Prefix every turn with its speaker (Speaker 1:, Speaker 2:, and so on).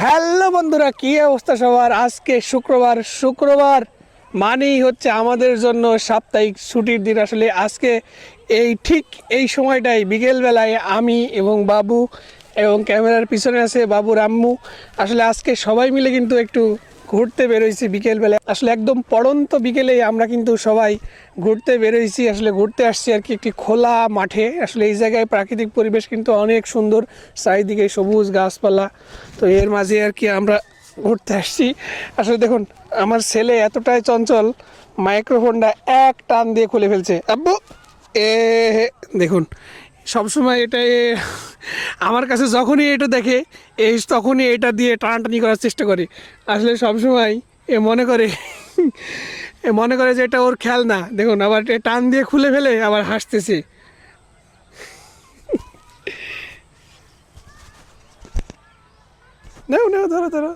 Speaker 1: Hello বন্ধুরা, কী অবস্থা সবার? আজকে শুক্রবার শুক্রবার মানেই হচ্ছে আমাদের জন্য সাপ্তাহিক ছুটির দিন। আসলে আজকে এই ঠিক এই সময়টাই বিকেলবেলায় আমি এবং বাবু এবং ক্যামেরার পিছনে আছে বাবু রাম্মু আসলে আজকে সবাই মিলে কিন্তু একটু ঘুরতে বেরোইছি বিকেলবেলা। আসলে একদম পড়ন্ত বিকেলেই আমরা কিন্তু সবাই ঘুরতে বেরোইছি। আসলে ঘুরতে আসছি আর কি একটি খোলা মাঠে। আসলে এই জায়গায় প্রাকৃতিক পরিবেশ কিন্তু অনেক সুন্দর। চারিদিকে সবুজ গাছপালা। তো এর মাঝে আর কি আমরা ঘুরতে আসছি। আসলে দেখুন, আমার ছেলে এতটাই চঞ্চল মাইক্রোফোনটা এক টান দিয়ে খুলে ফেলছে। আব্বু! এ দেখুন সবসময় এটা আমার কাছে যখনই এটা দেখে, এই তখনই এটা দিয়ে টানাটানি করার চেষ্টা করে। আসলে সবসময় এ মনে করে, এ মনে করে যে এটা ওর খেয়াল না। দেখুন, আবার টান দিয়ে খুলে ফেলে আবার হাসতেছে। নাও নাও ধরো ধরো।